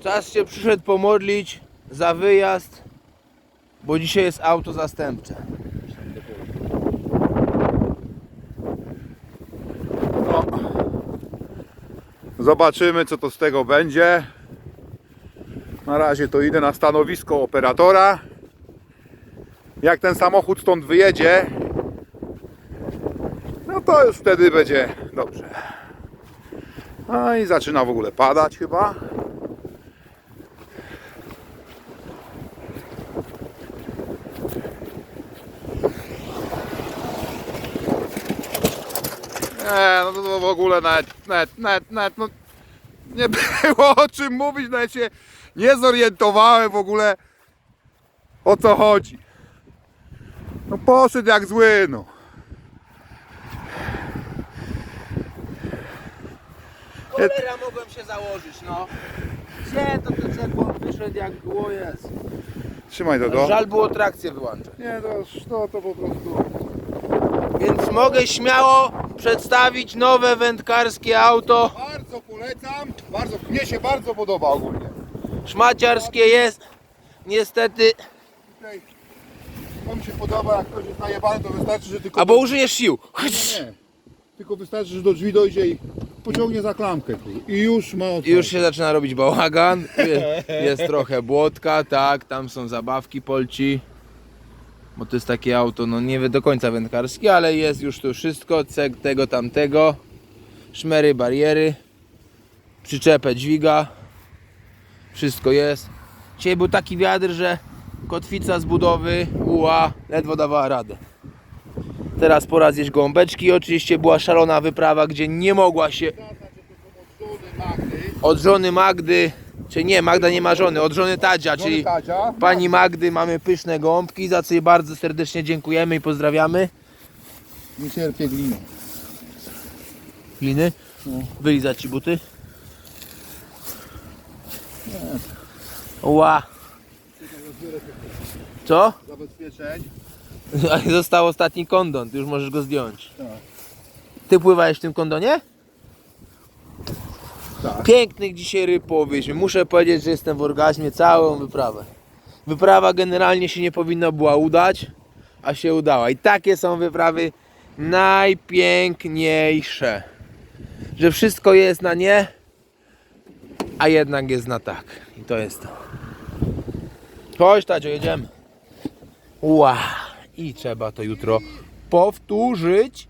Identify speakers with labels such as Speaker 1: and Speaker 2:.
Speaker 1: Czas się przyszedł pomodlić za wyjazd, bo dzisiaj jest auto zastępcze.
Speaker 2: No. Zobaczymy co to z tego będzie. Na razie to idę na stanowisko operatora. Jak ten samochód stąd wyjedzie, no to już wtedy będzie dobrze. No i zaczyna w ogóle padać chyba. Nie, no to w ogóle nawet, nawet, nawet, nawet no, nie było o czym mówić, nawet się nie zorientowałem w ogóle o co chodzi. No poszedł jak zły, no.
Speaker 1: Cholera mogłem się założyć, no. Gdzie to ten wyszedł jak było jest.
Speaker 2: Trzymaj to do.
Speaker 1: Żal było trakcję wyłączać.
Speaker 2: Nie, to, to, to po prostu.
Speaker 1: Więc mogę śmiało przedstawić nowe wędkarskie auto.
Speaker 2: Bardzo polecam, bardzo, mnie się bardzo podoba ogólnie.
Speaker 1: Szmaciarskie jest. Niestety.
Speaker 2: Tutaj, to mi się podoba, jak ktoś jest najebany, to wystarczy, że tylko...
Speaker 1: Albo użyjesz sił.
Speaker 2: Nie, nie. Tylko wystarczy, że do drzwi dojdzie i pociągnie za klamkę. kur. I już ma
Speaker 1: I
Speaker 2: otwarte.
Speaker 1: już się zaczyna robić bałagan. Jest, jest trochę błotka, tak, tam są zabawki polci. Bo to jest takie auto, no nie do końca wędkarskie, ale jest już tu wszystko, ceg tego, tamtego. Szmery, bariery. Przyczepę dźwiga. Wszystko jest. Dzisiaj był taki wiatr, że kotwica z budowy uła ledwo dawała radę. Teraz pora zjeść gąbeczki. Oczywiście była szalona wyprawa, gdzie nie mogła się od żony Magdy, czy nie, Magda nie ma żony, od żony Tadzia, czyli pani Magdy mamy pyszne gąbki, za co jej bardzo serdecznie dziękujemy i pozdrawiamy.
Speaker 2: Nie cierpię gliny.
Speaker 1: Gliny,
Speaker 2: No.
Speaker 1: wylizać ci buty. Ła. Co?
Speaker 2: Zabezpieczeń.
Speaker 1: A Został ostatni kondon, ty już możesz go zdjąć.
Speaker 2: Tak.
Speaker 1: Ty pływałeś w tym kondonie?
Speaker 2: Tak.
Speaker 1: Pięknych dzisiaj ryb połowiliśmy. Muszę powiedzieć, że jestem w orgazmie całą wyprawę. Wyprawa generalnie się nie powinna była udać, a się udała. I takie są wyprawy najpiękniejsze. Że wszystko jest na nie, a jednak jest na tak. I to jest to. Chodź, Tadzio, jedziemy. Ła. I trzeba to jutro powtórzyć.